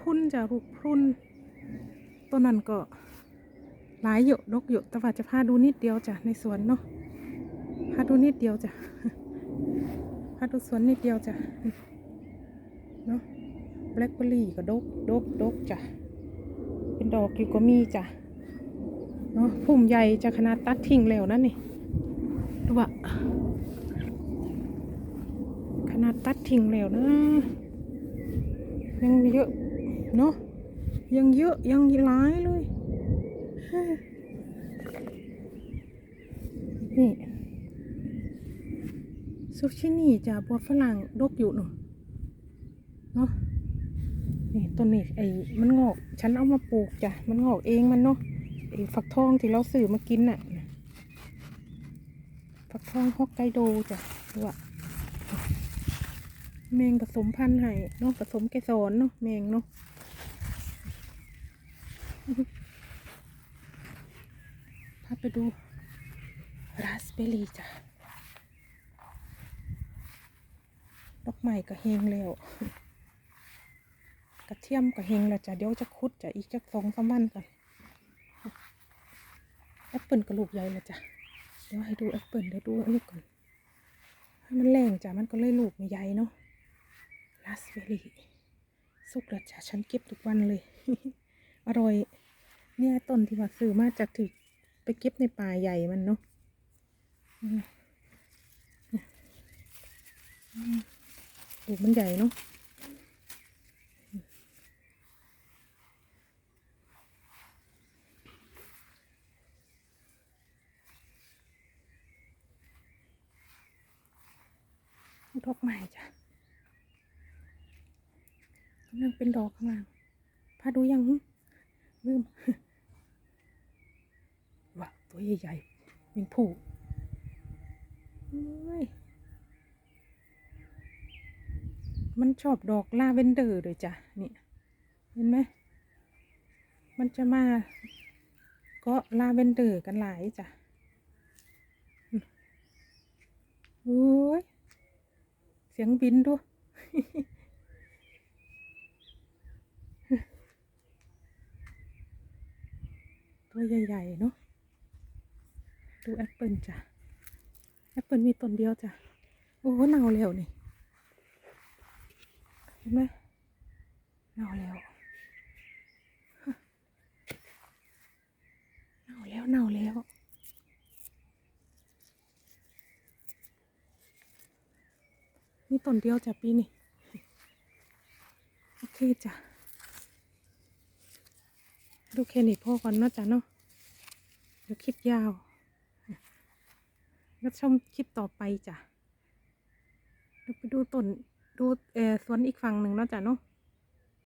พุ่นจะลูกพรุนต้นนั้นก็หลายอยู่ดกอยู่แต่ว่าจะพาดูนิดเดียวจ้ะในสวนเนาะพาดูนิดเดียวจ้ะพาดูสวนนิดเดียวจ้ะเนาะแบล็คเบอร์รี่ก็ดกดกดกจ้ะเป็นดอกอยู่ก็มีจ้ะเนาะพุ่มใหญ่จะขนาดตัดทิ้งแล้วนั่นนี่ดูว่าขนาดตัดทิ้งแล้วนะยังเยอะ เนาะยังเยอะยังหลายเลย นี่ซุชินี่จะบัวฝรั่งดกอยู่เนาะเนาะนี่ต้นนี้ไอ้มันงอก ฉันเอามาปลูกจ้ะ มันงอกเองมันเนาะไอ้ฝักทองที่เราซื้อมากินน่ะฝักทองฮอกไกโดจ้ะดูว่าแมงผสมพันธุ์ให้เนาะผสมเกสรเนาะแมงเนาะ พาไปดูราสเบอร์รี่จ้ะดอกไม้ก็เฮงแล้วกระเทียมก็เฮงแล้วจ้ะเดี๋ยวจะคุดจ้ะอีกจักสองสามวันก่อนแอปเปิลกระลูกใหญ่แล้วจ้ะเดี๋ยวให้ดูแอปเปิลเดี๋ยวดูอันนี้ก่อนให้มันแรงจ้ะมันก็เลยลูกไม่ใหญ่เนาะราสเบอร์รี่สุกแล้วจ้ะฉันเก็บทุกวันเลย อร่อย เนี่ยต้นที่ว่าซื้อมาจากที่ไปเก็บในป่าใหญ่มันเนาะอืมอืมลูกมันใหญ่เนาะดอกไม้จ้ะกำลังเป็นดอกข้างล่างพาดูยัง หึลืมว้าวตัวใหญ่ๆเป็นผู้มันชอบดอกลาเวนเดอร์เลยจ้ะนี่เห็นไหมมันจะมาก็ลาเวนเดอร์กันหลายจ้ะโอ้ยเสียงบินด้วย ตัวใหญ่ๆเนาะดูแอปเปิลจ้ะแอปเปิลมีต้นเดียวจ้ะโอ้หเน่าแล้วนี่เห็นไหมเน่าแล้วเน่าแล้วเน่าแล้วมีต้นเดียวจ้ะปีนี้โอเคจ้ะ ดูแค่นี้พอก่อนเนาะจ้ะเนาะเดี๋ยวคลิปยาวแล้วชมคลิปต่อไปจ้ะเดี๋ยวไปดูต้นดูเออสวนอีกฝั่งหนึ่งเนาะจ้ะเนาะ